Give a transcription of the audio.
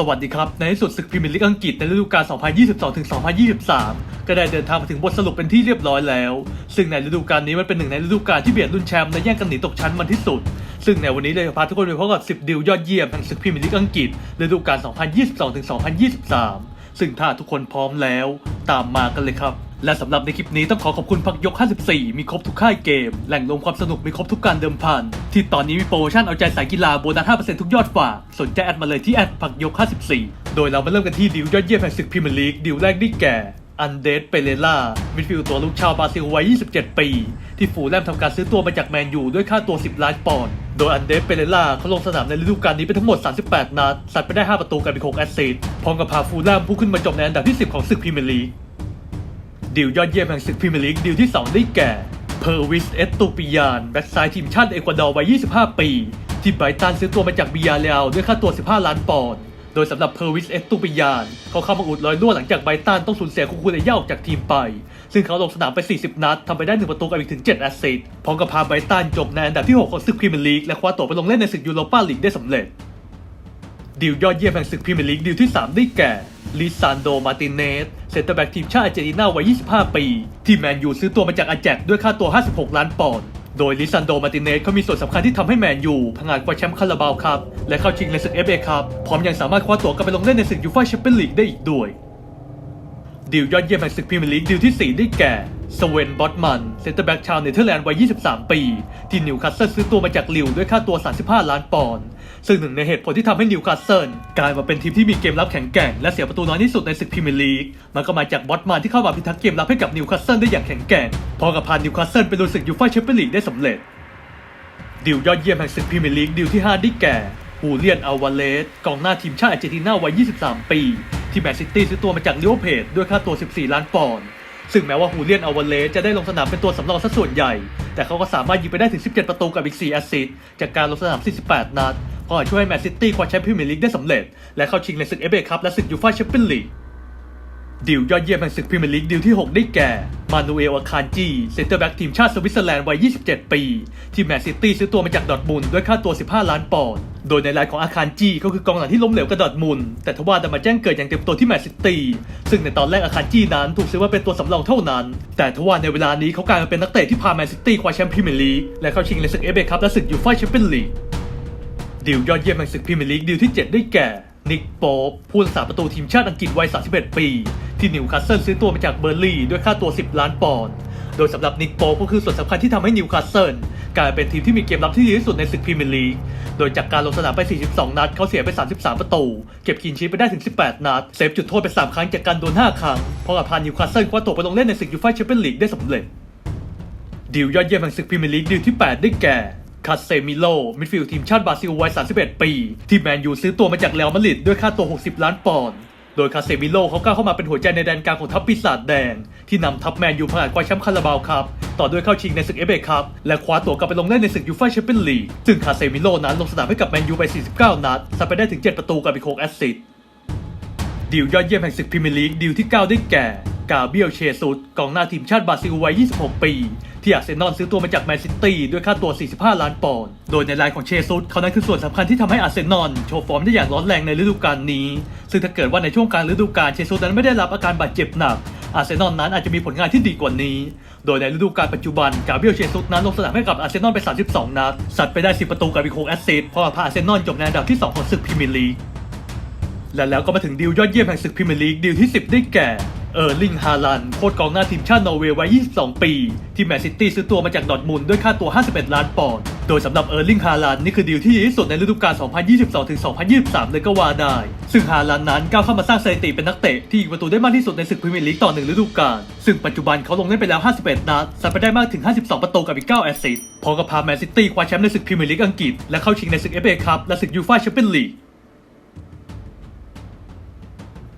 สวัสดีครับ ในที่สุดศึกพรีเมียร์ลีกอังกฤษในฤดูกาล 2022-2023 ก็ได้เดินทางมาถึงบทสรุปเป็นที่เรียบร้อยแล้ว ซึ่งในฤดูกาลนี้มันเป็นหนึ่งในฤดูกาลที่เบียดรุ่นแชมป์และแย่งกันหนีตกชั้นมันที่สุด ซึ่งในวันนี้เลยจะพาทุกคนไปพบกับ 10 ดิวยอดเยี่ยมแห่งศึกพรีเมียร์ลีกอังกฤษฤดูกาล 2022-2023 ซึ่งถ้าทุกคนพร้อมแล้ว ตามมากันเลยครับ และสำหรับในคลิปนี้ต้องขอขอบคุณพักยก 54 มีครบทุกค่ายเกม แหล่งรวมความสนุกมีครบทุกการเดิมพัน ที่ตอนนี้มีโปรโมชั่นเอาใจสายกีฬาโบนัส 5%ทุกยอดฝาก สนใจแอดมาเลยที่แอดพักยก 54 โดยเรามาเริ่มกันที่ดิวยอดเยี่ยมแห่งศึกพรีเมียร์ลีกดิวแรกได้แก่อันเดสเปเรล่ามิดฟิลด์ตัวลูกชาวบราซิลวัย 27 ปี ที่ฟูลแลมทำการซื้อตัวมาจากแมนยูด้วยค่าตัว 10 ล้านปอนด์ โดยอันเดสเปเรล่าเขาลงสนามในฤดูกาลนี้ไปทั้งหมด 38 นัด สัดไปได้ 5 ประตูกับอี6แอสซิสต์พร้อมกับพาฟูลแลมพุ่งขึ้นมาจบในอันดับที่ 10 ของศึกพรีเมียร์ลีก ดิวยอดเยี่ยมแห่งศึกพรีเมียร์ลีกดิวที่ 2 ได้แก่ เพอร์วิส เอสตูปิยาน แบ็กซ้ายทีมชาติเอกวาดอร์วัย 25 ปี ที่ไบรตันซื้อตัวมาจากบิยาเรอัลด้วยค่าตัว 15 ล้านปอนด์ โดยสำหรับเพอร์วิส เอสตูปิยาน เขาเข้ามาอุดรอยรั่วหลังจากไบรตันต้องสูญเสียคูคูเรย่าออกจากทีมไป ซึ่งเขาลงสนามไป 40 นัดทำไปได้ 1 ประตูกับอีกถึง 7 แอสซิสต์พร้อมกับพาไบรตันจบในอันดับที่ 6 ของศึกพรีเมียร์ลีกและคว้าตั๋วไปลงเล่นในศึกยูโรปาลีกได้สำเร็จดิวยอดเยี่ยมแห่งศึกพรีเมียร์ลีกดิวที่ 3 ได้แก่ ลิซานโด มาติเนสเซนเตอร์แบ็กทีมชาติอาร์เจนตินาวัย 25 ปี ที่แมนยูซื้อตัวมาจากอาแจกด้วยค่าตัว 56 ล้านปอนด์โดยลิซานโด มาติเนสเขามีส่วนสำคัญที่ทำให้แมนยูพังงานคว้าแชมป์คาราบาวครับ และเข้าชิงในศึกเอฟเอครับ พร้อมยังสามารถคว้าตั๋วกลับไปลงเล่นในศึกยูฟ่าแชมเปี้ยนลีกได้อีกด้วยดิวยอดเยี่ยมแห่งศึกพรีเมียร์ลีกดิวที่ 4 ได้แก่ สเวนบอตมันเซนเตอร์แบ็กชาวเนเธอร์แลนด์วัย 23 ปี ที่นิวคาสเซิลซื้อตัวมาจากลิวด้วยค่าตัว 35 ล้านปอนด์ซึ่งหนึ่งในเหตุผลที่ทำให้นิวคาสเซิลกลายมาเป็นทีมที่มีเกมรับแข็งแกร่งและเสียประตูน้อยที่สุดในศึกพรีเมียร์ลีก มันก็มาจากบอตมันที่เข้ามาพิทักษ์เกมรับให้กับนิวคาสเซิลได้อย่างแข็งแกร่งพอกับพานิวคาสเซิลไปลุยศึกยูฟ่าแชมเปี้ยนลีกได้สำเร็จดิวยอดเยี่ยมแห่งศึกพรีเมียร์ลีกดิวที่5ได้แก่ฮูเลียนอัลวาเลสกองหน้าทีมชาติอาร์เจนตินาวัย 23 ปี ที่แมนซิตี้ซื้อตัวมาจากลิเวอร์เพจด้วยค่าตัว 14 ล้านปอนด์ ซึ่งแม้ว่าฮูเลียนอัลวาเลสจะได้ลงสนามเป็นตัวสำรองซะส่วนใหญ่ แต่เขาก็สามารถยิงไปได้ถึง 17 ประตูกับอีก 4 แอสซิสต์จากการลงสนาม 48 นัดพอช่วยให้แมนซิตี้คว้าแชมป์พรีเมียร์ลีกได้สำเร็จ และเข้าชิงในศึกเอฟเอคัพและศึกยูฟ่าแชมเปี้ยนลีกดิวยอดเยี่ยมแห่งศึกพรีเมียร์ลีกดิวที่ 6 ได้แก่ มานูเอลอาคานจีเซนเตอร์แบ็กทีมชาติสวิตเซอร์แลนด์วัย 27 ปี ที่แมนซิตี้ซื้อตัวมาจากดอร์ทมุนด้วยค่าตัว 15 ล้านปอนด์ โดยในรายของอาคารจีก็คือกองหลังที่ล้มเหลวกับดอร์ทมุน แต่ทว่าดันมาแจ้งเกิดอย่างเต็มตัวที่แมนซิตี้ซึ่งในตอนแรกอาคารจีนั้นถูกซื้อมาเป็นตัวสำรองเท่านั้น แต่ทว่าในเวลานี้เขากลายมาเป็นนักเตะที่พาแมนซิตี้คว้าแชมป์พรีเมียร์ลีกและเข้าชิงในศึกเอฟเอคัพและศึกยูฟ่าแชมเปี้ยนลีกดิวยอดเยี่ยมแห่งศึกพรีเมียร์ลีกดิวที่ 7 ได้แก่นิกโป๊ปผู้รักษาประตูทีมชาติอังกฤษวัย 31 ปี ที่นิวคาสเซิลซื้อตัวมาจากเบอร์ลี่ด้วยค่าตัว 10 ล้านปอนด์โดยสำหรับนิกโป๊ปก็คือส่วนสำคัญที่ทำให้นิวคาสเซิล กลายเป็นทีมที่มีเกมรับที่ดีที่สุดในศึกพรีเมียร์ลีก โดยจากการลงสนามไป 42 นัด เขาเสียไป 33 ประตู เก็บคลีนชีทไปได้ถึง 18 นัด เซฟจุดโทษไป 3 ครั้งจากการโดน 5 ครั้ง เพราะกับพานิวคาสเซิลคว้าตัวไปลงเล่นในศึกยูฟ่าแชมเปี้ยนลีกได้สำเร็จดิวยอดเยี่ยมแห่งศึกพรีเมียร์ลีกดิวที่ 8 ได้แก่คาเซมิโล มิดฟิลด์ทีมชาติบราซิลวัย 31 ปี ที่แมนยูซื้อตัวมาจากเรอัลมาดริดด้วยค่าตัว 60 ล้านปอนด์โดยคาเซมิโลเขาก้าวเข้ามาเป็นหัวใจในแดนกลางของทัพปีศาจแดง ที่นำทัพแมนยูผ่านคว้าแชมป์คาราบาวครับ ต่อด้วยเข้าชิงในศึกเอฟเอคัพและคว้าตั๋วกลับไปลงเล่นในศึกยูฟ่าแชมเปี้ยนลีกซึ่งคาเซมิโลนั้นลงสนามให้กับแมนยูไป 49 นัดซัดไปได้ถึง 7 ประตูกับอีก6แอสซิสต์ดิวยอดเยี่ยมแห่งศึกพรีเมียร์ลีกดิวที่ 9 ได้แก่กาเบียลเชซุสกองหน้าทีมชาติบราซิลวัย 26 ปี ที่อาร์เซนอลซื้อตัวมาจากแมนซิตี้ด้วยค่าตัว 45 ล้านปอนด์ โดยในรายของเชซุสเขานั้นคือส่วนสำคัญที่ทำให้อาร์เซนอลโชว์ฟอร์มได้อย่างร้อนแรงในฤดูกาลนี้ ซึ่งถ้าเกิดว่าในช่วงกลางฤดูกาลเชซุสนั้นไม่ได้รับอาการบาดเจ็บหนัก อาร์เซนอลนั้นอาจจะมีผลงานที่ดีกว่านี้ โดยในฤดูกาลปัจจุบันกาเบียลเชซุสนั้นลงสนามให้กับอาร์เซนอลไป 32 นัด สัดไปได้ 10 ประตูกับอีก6แอสซิสต์เพราะว่าพาอาร์เซนอลจบในอันดับที่สองของศึกพรีเมียร์ลีก และแล้วก็มาถึงดีลยอดเยี่ยมแห่งศึกพรีเมียร์ลีกดีลที่ 10 ได้แก่เออร์ลิง ฮาลัน โค้ชกองหน้าทีมชาตินอร์เวย์วัย 22 ปี ที่แมนซิตี้ซื้อตัวมาจากดอทมุนด้วยค่าตัว 51 ล้านปอนด์ โดยสำหรับเออร์ลิงฮาลันนี่คือดีลที่ดีที่สุดในฤดูกาล 2022-2023 เลยก็ว่าได้ ซึ่งฮาลันนั้นก้าวเข้ามาสร้างสถิติเป็นนักเตะที่ยิงประตูได้มากที่สุดในศึกพรีเมียร์ลีกต่อหนึ่งฤดูกาล ซึ่งปัจจุบันเขาลงเล่นไปแล้ว 51 นัดสัดไปได้มากถึง 52 ประตูกับอีก 9 แอสซิสต์พร้อมกับพาแมนซิตี้คว้าแชมป์ในศึกพรีเมียร์ลีกอังกฤษและเข้าชิงในศึกเอฟเอคัพและศึกยูฟ่าแชมเปี้ยนลีก